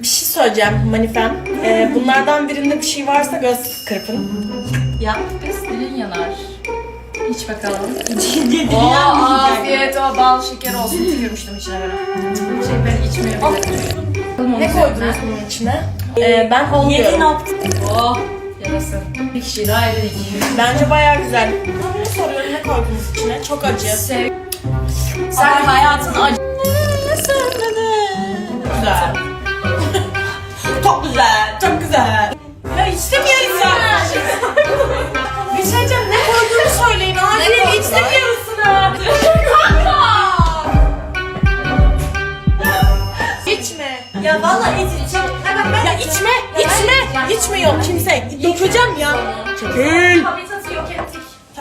Bir şey söyleyeceğim Manifem. Ee, bunlardan birinde bir şey varsa göz kırpın. Yap kız dilin yanar. İç bakalım. Yedi Oo afiyet o bal şeker olsun tükürmüştüm içine böyle. Şey ben içmeyebilirim. Ne koydunuz bunun içine? Ee, ben Yedi diyorum. nokta. Oh yarasın. Bir kişi daha yedik. Bence bayağı güzel. Bunu soruyorum ne koydunuz içine? Çok acı. Sev... Sen hayatın acı... güzel. Ya istemiyoruz ya. bir şey diyeceğim ne koyduğunu söyleyin. Acil içtim yarısını. İçme. Ya vallahi iç iç. Hemen ben Ya içme, içme. İçmiyor kimse. Dökeceğim ya. Çekil.